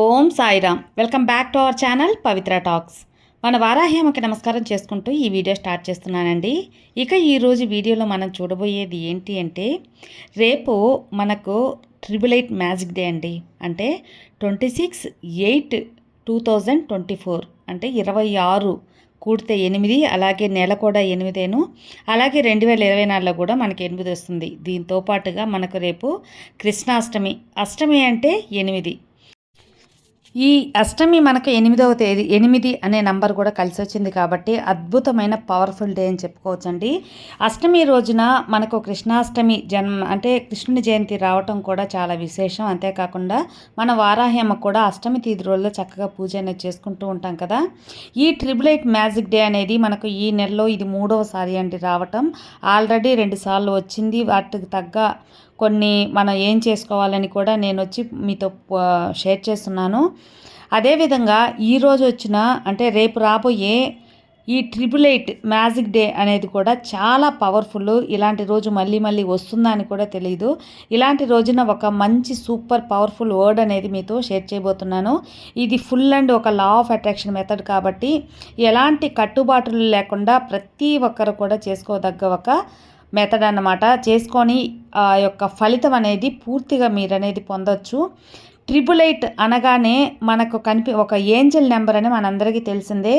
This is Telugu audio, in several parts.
Om Sairam. Welcome back to our channel Pavitra talks. మన వారాహ్యమకి నమస్కారం చేసుకుంటూ ఈ వీడియో స్టార్ట్ చేస్తున్నానండి. ఇక ఈరోజు వీడియోలో మనం చూడబోయేది ఏంటి అంటే రేపు మనకు ట్రిపుల్ ఎయిట్ మ్యాజిక్ డే అండి. అంటే twenty six eight two thousand twenty four. అంటే ఇరవై ఆరు కూడితే ఎనిమిది అలాగే నెల కూడా ఎనిమిదేను. అలాగే రెండు వేల ఇరవై నాలుగులో కూడా మనకి ఎనిమిది వస్తుంది. దీంతో పాటుగా మనకు రేపు కృష్ణాష్టమి. అష్టమి అంటే ఎనిమిది. ఈ అష్టమి మనకు ఎనిమిదవ తేదీ ఎనిమిది అనే నంబర్ కూడా కలిసి వచ్చింది కాబట్టి అద్భుతమైన పవర్ఫుల్ డే అని చెప్పుకోవచ్చండి. అష్టమి రోజున మనకు కృష్ణాష్టమి జన్మ అంటే కృష్ణుని జయంతి రావటం కూడా చాలా విశేషం. అంతేకాకుండా మన వారాహ్యమ్మ కూడా అష్టమి తీది రోజుల్లో చక్కగా పూజ అనేది చేసుకుంటూ ఉంటాం కదా. ఈ ట్రిపుల్ ఎయిట్ మ్యాజిక్ డే అనేది మనకు ఈ నెలలో ఇది మూడవసారి అండి రావటం. ఆల్రెడీ రెండుసార్లు వచ్చింది. వాటికి తగ్గ కొన్ని మనం ఏం చేసుకోవాలని కూడా నేను వచ్చి మీతో షేర్ చేస్తున్నాను. అదేవిధంగా ఈరోజు వచ్చిన అంటే రేపు రాబోయే ఈ ట్రిపుల్ ఎయిట్ మ్యాజిక్ డే అనేది కూడా చాలా పవర్ఫుల్ ఇలాంటి రోజు మళ్ళీ మళ్ళీ వస్తుందా అని కూడా తెలియదు ఇలాంటి రోజున ఒక మంచి సూపర్ పవర్ఫుల్ వర్డ్ అనేది మీతో షేర్ చేయబోతున్నాను. ఇది ఫుల్ అండ్ ఒక లా ఆఫ్ అట్రాక్షన్ మెథడ్ కాబట్టి ఎలాంటి కట్టుబాటులు లేకుండా ప్రతి ఒక్కరు కూడా చేసుకోదగ్గ ఒక మెథడ్ అన్నమాట. చేసుకొని ఆ యొక్క ఫలితం అనేది పూర్తిగా మీరు అనేది పొందొచ్చు. ట్రిపుల్ ఎయిట్ అనగానే మనకు కనిపి ఒక ఏంజల్ నెంబర్ అని మనందరికీ తెలిసిందే.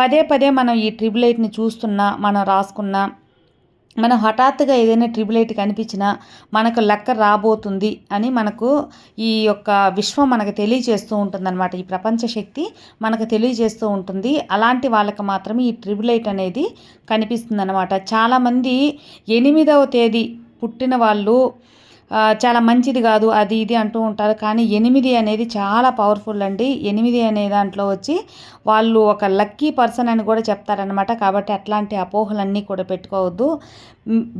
పదే పదే మనం ఈ ట్రిపుల్ ఎయిట్ని చూస్తున్నా మనం రాసుకున్నా మనం హఠాత్తుగా ఏదైనా ట్రిబులైట్ కనిపించినా మనకు లెక్క రాబోతుంది అని మనకు ఈ యొక్క విశ్వం మనకు తెలియజేస్తూ ఉంటుందన్నమాట. ఈ ప్రపంచ శక్తి మనకు తెలియజేస్తూ ఉంటుంది. అలాంటి వాళ్ళకి మాత్రమే ఈ ట్రిబులైట్ అనేది కనిపిస్తుంది అనమాట చాలామంది ఎనిమిదవ తేదీ పుట్టిన వాళ్ళు చాలా మంచిది కాదు అది ఇది అంటూ ఉంటారు. కానీ ఎనిమిది అనేది చాలా పవర్ఫుల్ అండి. ఎనిమిది అనే దాంట్లో వచ్చి వాళ్ళు ఒక లక్కీ పర్సన్ అని కూడా చెప్తారనమాట కాబట్టి అట్లాంటి అపోహలన్నీ కూడా పెట్టుకోవద్దు.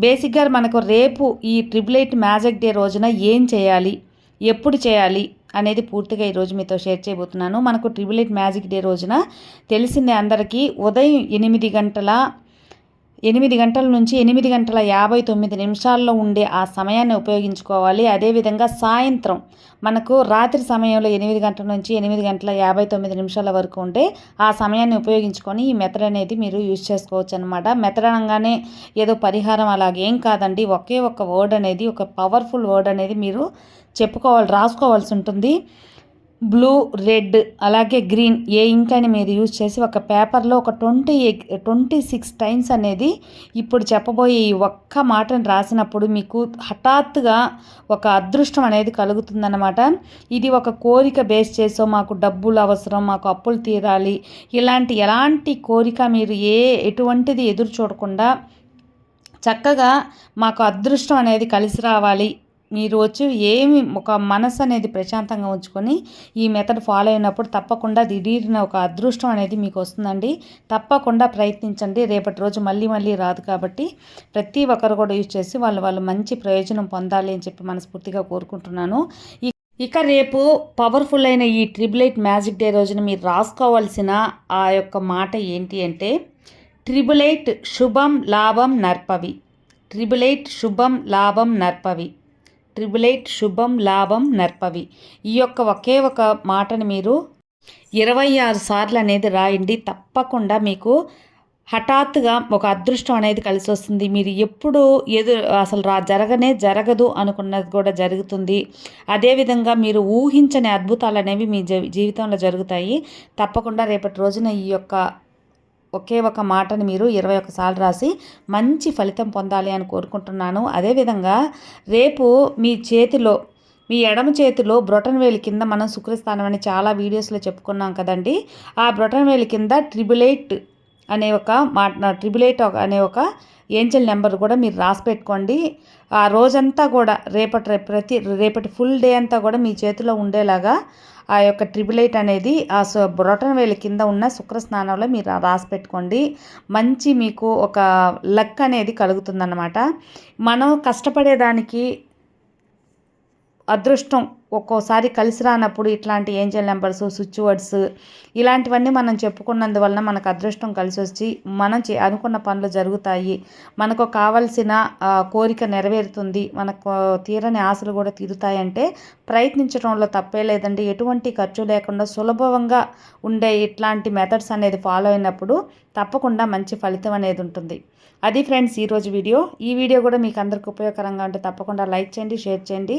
బేసిక్గా మనకు రేపు ఈ ట్రిపుల్ ఎయిట్ మ్యాజిక్ డే రోజున ఏం చేయాలి ఎప్పుడు చేయాలి అనేది పూర్తిగా ఈరోజు మీతో షేర్ చేయబోతున్నాను. మనకు ట్రిపుల్ ఎయిట్ మ్యాజిక్ డే రోజున తెలిసిందే అందరికీ. ఉదయం ఎనిమిది గంటల ఎనిమిది గంటల నుంచి ఎనిమిది గంటల యాభై తొమ్మిది నిమిషాల్లో ఉండే ఆ సమయాన్ని ఉపయోగించుకోవాలి. అదేవిధంగా సాయంత్రం మనకు రాత్రి సమయంలో ఎనిమిది గంటల నుంచి ఎనిమిది గంటల యాభై తొమ్మిది నిమిషాల వరకు ఉంటే ఆ సమయాన్ని ఉపయోగించుకొని ఈ మెథడ్ అనేది మీరు యూజ్ చేసుకోవచ్చు అనమాట మెథడ్ అనగానే ఏదో పరిహారం అలాగేం కాదండి. ఒకే ఒక వర్డ్ అనేది ఒక పవర్ఫుల్ వర్డ్ అనేది మీరు చెప్పుకోవాలి రాసుకోవాల్సి ఉంటుంది. బ్లూ రెడ్ అలాగే గ్రీన్ ఏ ఇంక్ అని మీరు యూజ్ చేసి ఒక పేపర్లో ఒక ట్వంటీ ట్వంటీ సిక్స్ టైమ్స్ అనేది ఇప్పుడు చెప్పబోయే ఈ ఒక్క మాటను రాసినప్పుడు మీకు హఠాత్తుగా ఒక అదృష్టం అనేది కలుగుతుందన్నమాట. ఇది ఒక కోరిక బేస్ చేసో మాకు డబ్బులు అవసరం మాకు అప్పులు తీరాలి ఇలాంటి ఎలాంటి కోరిక మీరు ఏ ఎటువంటిది ఎదురు చూడకుండా చక్కగా మాకు అదృష్టం అనేది కలిసి రావాలి. మీరు వచ్చి ఏమి ఒక మనసు అనేది ప్రశాంతంగా ఉంచుకొని ఈ మెథడ్ ఫాలో అయినప్పుడు తప్పకుండా దిఢీరిన ఒక అదృష్టం అనేది మీకు వస్తుందండి. తప్పకుండా ప్రయత్నించండి. రేపటి రోజు మళ్ళీ మళ్ళీ రాదు కాబట్టి ప్రతి ఒక్కరు కూడా యూజ్ చేసి వాళ్ళు వాళ్ళు మంచి ప్రయోజనం పొందాలి అని చెప్పి మనస్ఫూర్తిగా కోరుకుంటున్నాను. ఇక రేపు పవర్ఫుల్ అయిన ఈ ట్రిబుల్ ఎయిట్ మ్యాజిక్ డే రోజున మీరు రాసుకోవాల్సిన ఆ యొక్క మాట ఏంటి అంటే ట్రిబుల్ ఎయిట్ శుభం లాభం నర్పవి. ట్రిబుల్ ఎయిట్ శుభం లాభం నర్పవి. ట్రిబుల్ ఎయిట్ శుభం లాభం నర్పవి. ఈ యొక్క ఒకే ఒక మాటను మీరు ఇరవై ఆరు సార్లు అనేది రాయండి. తప్పకుండా మీకు హఠాత్తుగా ఒక అదృష్టం అనేది కలిసి వస్తుంది. మీరు ఎప్పుడు ఎదు అసలు రా జరగనే జరగదు అనుకున్నది కూడా జరుగుతుంది. అదేవిధంగా మీరు ఊహించని అద్భుతాలు అనేవి మీ జీవితంలో జరుగుతాయి. తప్పకుండా రేపటి రోజున ఈ యొక్క ఒకే ఒక మాటని మీరు ఇరవై ఒకసార్లు రాసి మంచి ఫలితం పొందాలి అని కోరుకుంటున్నాను. అదేవిధంగా రేపు మీ చేతిలో మీ ఎడమ చేతిలో బ్రొటన్ వేలి కింద మనం శుక్రస్థానం అని చాలా వీడియోస్లో చెప్పుకున్నాం కదండి. ఆ బ్రొటన్ వేలి కింద ట్రిపుల్ ఎయిట్ అనే ఒక మా ట్రిపుల్ ఎయిట్ అనే ఒక ఏంజల్ నెంబర్ కూడా మీరు రాసి పెట్టుకోండి. ఆ రోజంతా కూడా రేపటి రేపు ప్రతి రేపటి ఫుల్ డే అంతా కూడా మీ చేతిలో ఉండేలాగా ఆ యొక్క ట్రిపుల్ ఎయిట్ అనేది ఆ బ్రొటన్ వేలి కింద ఉన్న శుక్ర స్నానంలో మీరు రాసి పెట్టుకోండి. మంచి మీకు ఒక లక్ అనేది కలుగుతుందన్నమాట. మనం కష్టపడేదానికి అదృష్టం ఒక్కోసారి కలిసి రానప్పుడు ఇట్లాంటి ఏంజల్ నెంబర్స్ స్విచ్ వర్డ్స్ ఇలాంటివన్నీ మనం చెప్పుకున్నందువలన మనకు అదృష్టం కలిసి వచ్చి మనం చే అనుకున్న పనులు జరుగుతాయి. మనకు కావలసిన కోరిక నెరవేరుతుంది. మనకు తీరని ఆశలు కూడా తీరుతాయంటే ప్రయత్నించడంలో తప్పే లేదండి. ఎటువంటి ఖర్చు లేకుండా సులభంగా ఉండే ఇట్లాంటి మెథడ్స్ అనేది ఫాలో అయినప్పుడు తప్పకుండా మంచి ఫలితం అనేది ఉంటుంది. అది ఫ్రెండ్స్ ఈరోజు వీడియో. ఈ వీడియో కూడా మీకు అందరికి ఉపయోగకరంగా ఉంటే తప్పకుండా లైక్ చేయండి షేర్ చేయండి.